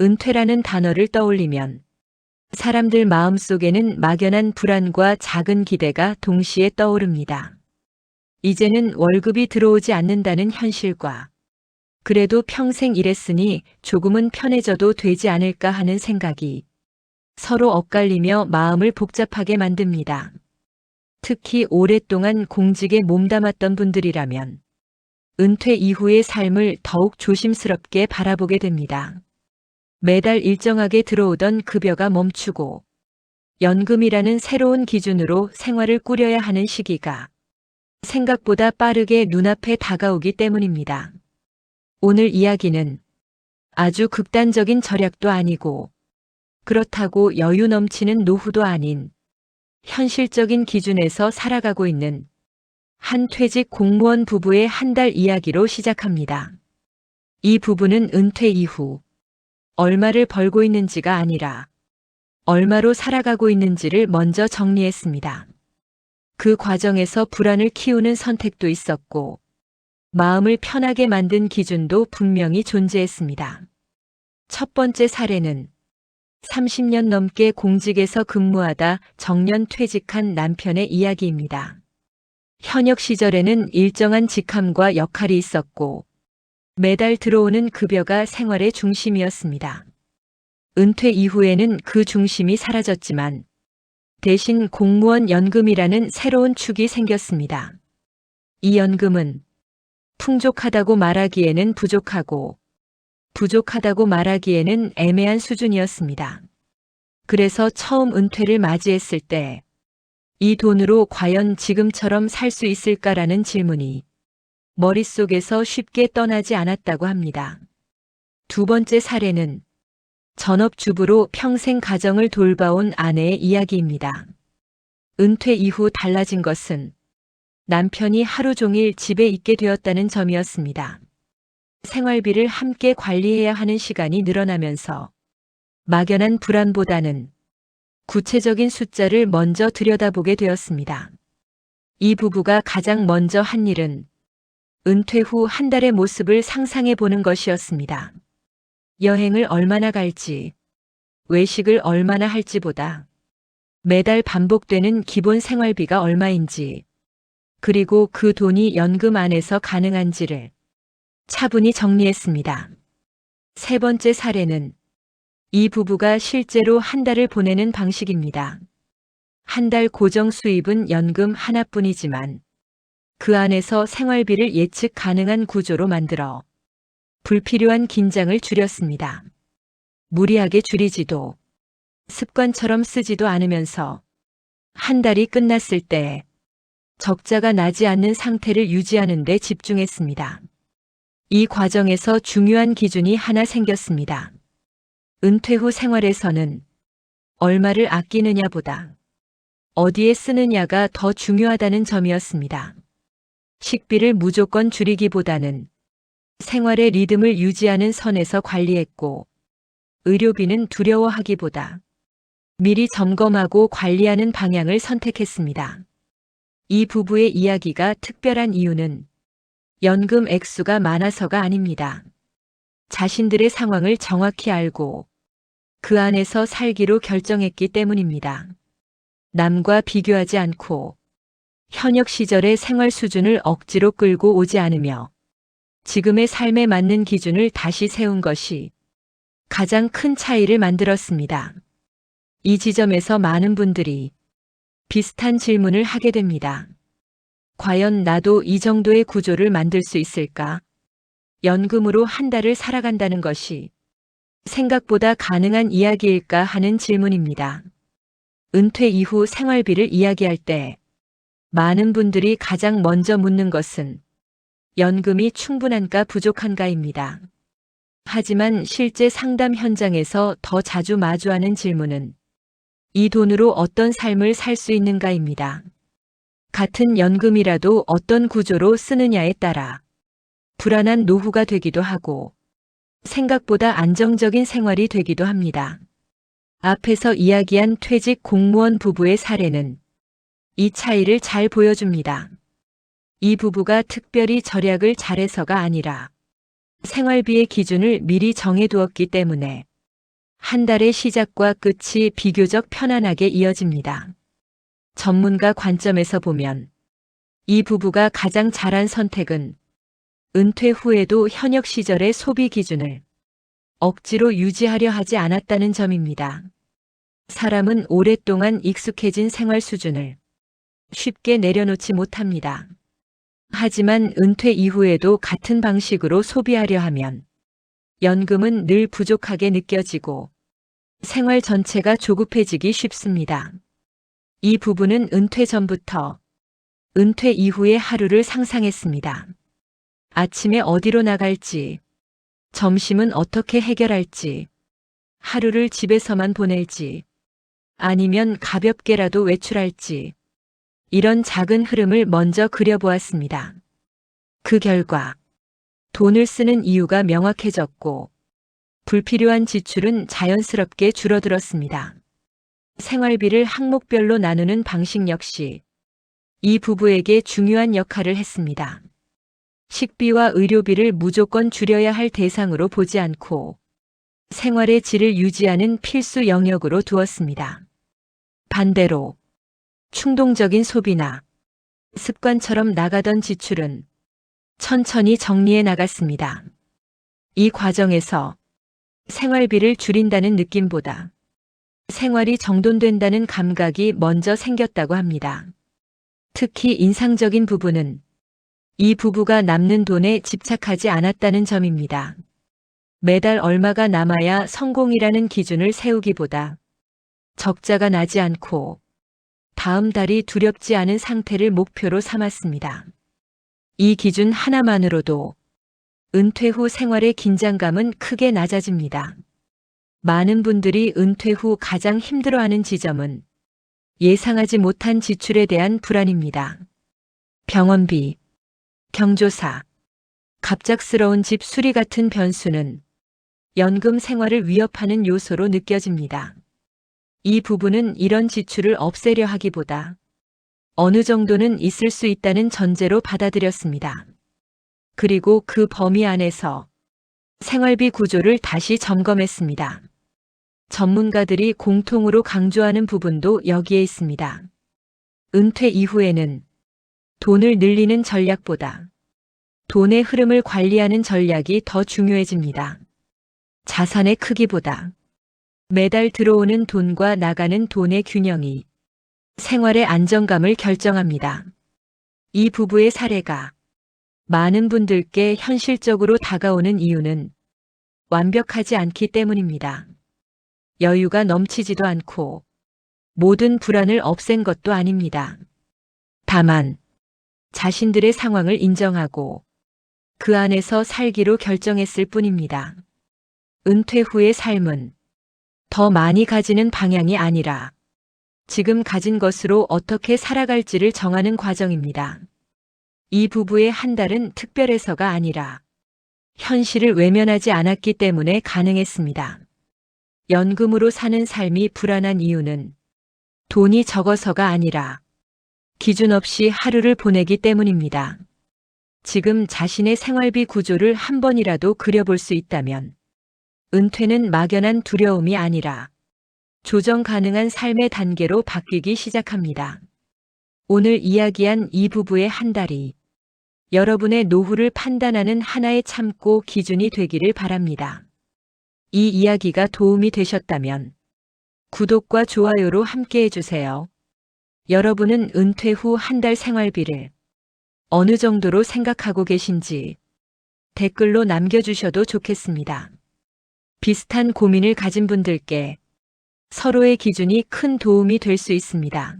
은퇴라는 단어를 떠올리면 사람들 마음속에는 막연한 불안과 작은 기대가 동시에 떠오릅니다. 이제는 월급이 들어오지 않는다는 현실과 그래도 평생 일했으니 조금은 편해져도 되지 않을까 하는 생각이 서로 엇갈리며 마음을 복잡하게 만듭니다. 특히 오랫동안 공직에 몸담았던 분들이라면 은퇴 이후의 삶을 더욱 조심스럽게 바라보게 됩니다. 매달 일정하게 들어오던 급여가 멈추고 연금이라는 새로운 기준으로 생활을 꾸려야 하는 시기가 생각보다 빠르게 눈앞에 다가오기 때문입니다. 오늘 이야기는 아주 극단적인 절약도 아니고 그렇다고 여유 넘치는 노후도 아닌 현실적인 기준에서 살아가고 있는 한 퇴직 공무원 부부의 한 달 이야기로 시작합니다. 이 부부는 은퇴 이후 얼마를 벌고 있는지가 아니라 얼마로 살아가고 있는지를 먼저 정리했습니다. 그 과정에서 불안을 키우는 선택도 있었고 마음을 편하게 만든 기준도 분명히 존재했습니다. 첫 번째 사례는 30년 넘게 공직에서 근무하다 정년 퇴직한 남편의 이야기입니다. 현역 시절에는 일정한 직함과 역할이 있었고 매달 들어오는 급여가 생활의 중심이었습니다. 은퇴 이후에는 그 중심이 사라졌지만 대신 공무원 연금이라는 새로운 축이 생겼습니다. 이 연금은 풍족하다고 말하기에는 부족하고 부족하다고 말하기에는 애매한 수준이었습니다. 그래서 처음 은퇴를 맞이했을 때 이 돈으로 과연 지금처럼 살 수 있을까라는 질문이 머릿속에서 쉽게 떠나지 않았다고 합니다. 두 번째 사례는 전업주부로 평생 가정을 돌봐온 아내의 이야기입니다. 은퇴 이후 달라진 것은 남편이 하루 종일 집에 있게 되었다는 점이었습니다. 생활비를 함께 관리해야 하는 시간이 늘어나면서 막연한 불안보다는 구체적인 숫자를 먼저 들여다보게 되었습니다. 이 부부가 가장 먼저 한 일은 은퇴 후 한 달의 모습을 상상해 보는 것이었습니다. 여행을 얼마나 갈지, 외식을 얼마나 할지보다 매달 반복되는 기본 생활비가 얼마인지, 그리고 그 돈이 연금 안에서 가능한지를 차분히 정리했습니다. 세 번째 사례는 이 부부가 실제로 한 달을 보내는 방식입니다. 한 달 고정 수입은 연금 하나뿐이지만 그 안에서 생활비를 예측 가능한 구조로 만들어 불필요한 긴장을 줄였습니다. 무리하게 줄이지도 습관처럼 쓰지도 않으면서 한 달이 끝났을 때 적자가 나지 않는 상태를 유지하는 데 집중했습니다. 이 과정에서 중요한 기준이 하나 생겼습니다. 은퇴 후 생활에서는 얼마를 아끼느냐보다 어디에 쓰느냐가 더 중요하다는 점이었습니다. 식비를 무조건 줄이기보다는 생활의 리듬을 유지하는 선에서 관리했고 의료비는 두려워하기보다 미리 점검하고 관리하는 방향을 선택했습니다. 이 부부의 이야기가 특별한 이유는 연금 액수가 많아서가 아닙니다. 자신들의 상황을 정확히 알고 그 안에서 살기로 결정했기 때문입니다. 남과 비교하지 않고 현역 시절의 생활 수준을 억지로 끌고 오지 않으며 지금의 삶에 맞는 기준을 다시 세운 것이 가장 큰 차이를 만들었습니다. 이 지점에서 많은 분들이 비슷한 질문을 하게 됩니다. 과연 나도 이 정도의 구조를 만들 수 있을까? 연금으로 한 달을 살아간다는 것이 생각보다 가능한 이야기일까 하는 질문입니다. 은퇴 이후 생활비를 이야기할 때 많은 분들이 가장 먼저 묻는 것은 연금이 충분한가 부족한가입니다. 하지만 실제 상담 현장에서 더 자주 마주하는 질문은 이 돈으로 어떤 삶을 살 수 있는가입니다. 같은 연금이라도 어떤 구조로 쓰느냐에 따라 불안한 노후가 되기도 하고 생각보다 안정적인 생활이 되기도 합니다. 앞에서 이야기한 퇴직 공무원 부부의 사례는 이 차이를 잘 보여줍니다. 이 부부가 특별히 절약을 잘해서가 아니라 생활비의 기준을 미리 정해두었기 때문에 한 달의 시작과 끝이 비교적 편안하게 이어집니다. 전문가 관점에서 보면 이 부부가 가장 잘한 선택은 은퇴 후에도 현역 시절의 소비 기준을 억지로 유지하려 하지 않았다는 점입니다. 사람은 오랫동안 익숙해진 생활 수준을 쉽게 내려놓지 못합니다. 하지만 은퇴 이후에도 같은 방식으로 소비하려 하면 연금은 늘 부족하게 느껴지고 생활 전체가 조급해지기 쉽습니다. 이 부부는 은퇴 전부터 은퇴 이후의 하루를 상상했습니다. 아침에 어디로 나갈지, 점심은 어떻게 해결할지, 하루를 집에서만 보낼지, 아니면 가볍게라도 외출할지, 이런 작은 흐름을 먼저 그려보았습니다. 그 결과, 돈을 쓰는 이유가 명확해졌고, 불필요한 지출은 자연스럽게 줄어들었습니다. 생활비를 항목별로 나누는 방식 역시 이 부부에게 중요한 역할을 했습니다. 식비와 의료비를 무조건 줄여야 할 대상으로 보지 않고 생활의 질을 유지하는 필수 영역으로 두었습니다. 반대로 충동적인 소비나 습관처럼 나가던 지출은 천천히 정리해 나갔습니다. 이 과정에서 생활비를 줄인다는 느낌보다 생활이 정돈된다는 감각이 먼저 생겼다고 합니다. 특히 인상적인 부분은 이 부부가 남는 돈에 집착하지 않았다는 점입니다. 매달 얼마가 남아야 성공이라는 기준을 세우기보다 적자가 나지 않고 다음 달이 두렵지 않은 상태를 목표로 삼았습니다. 이 기준 하나만으로도 은퇴 후 생활의 긴장감은 크게 낮아집니다. 많은 분들이 은퇴 후 가장 힘들어하는 지점은 예상하지 못한 지출에 대한 불안입니다. 병원비, 경조사, 갑작스러운 집 수리 같은 변수는 연금 생활을 위협하는 요소로 느껴집니다. 이 부분은 이런 지출을 없애려 하기보다 어느 정도는 있을 수 있다는 전제로 받아들였습니다. 그리고 그 범위 안에서 생활비 구조를 다시 점검했습니다. 전문가들이 공통으로 강조하는 부분도 여기에 있습니다. 은퇴 이후에는 돈을 늘리는 전략보다 돈의 흐름을 관리하는 전략이 더 중요해집니다. 자산의 크기보다 매달 들어오는 돈과 나가는 돈의 균형이 생활의 안정감을 결정합니다. 이 부부의 사례가 많은 분들께 현실적으로 다가오는 이유는 완벽하지 않기 때문입니다. 여유가 넘치지도 않고 모든 불안을 없앤 것도 아닙니다. 다만 자신들의 상황을 인정하고 그 안에서 살기로 결정했을 뿐입니다. 은퇴 후의 삶은 더 많이 가지는 방향이 아니라 지금 가진 것으로 어떻게 살아갈지를 정하는 과정입니다. 이 부부의 한 달은 특별해서가 아니라 현실을 외면하지 않았기 때문에 가능했습니다. 연금으로 사는 삶이 불안한 이유는 돈이 적어서가 아니라 기준 없이 하루를 보내기 때문입니다. 지금 자신의 생활비 구조를 한 번이라도 그려볼 수 있다면 은퇴는 막연한 두려움이 아니라 조정 가능한 삶의 단계로 바뀌기 시작합니다. 오늘 이야기한 이 부부의 한 달이 여러분의 노후를 판단하는 하나의 참고 기준이 되기를 바랍니다. 이 이야기가 도움이 되셨다면 구독과 좋아요로 함께 해주세요. 여러분은 은퇴 후 한 달 생활비를 어느 정도로 생각하고 계신지 댓글로 남겨주셔도 좋겠습니다. 비슷한 고민을 가진 분들께 서로의 기준이 큰 도움이 될 수 있습니다.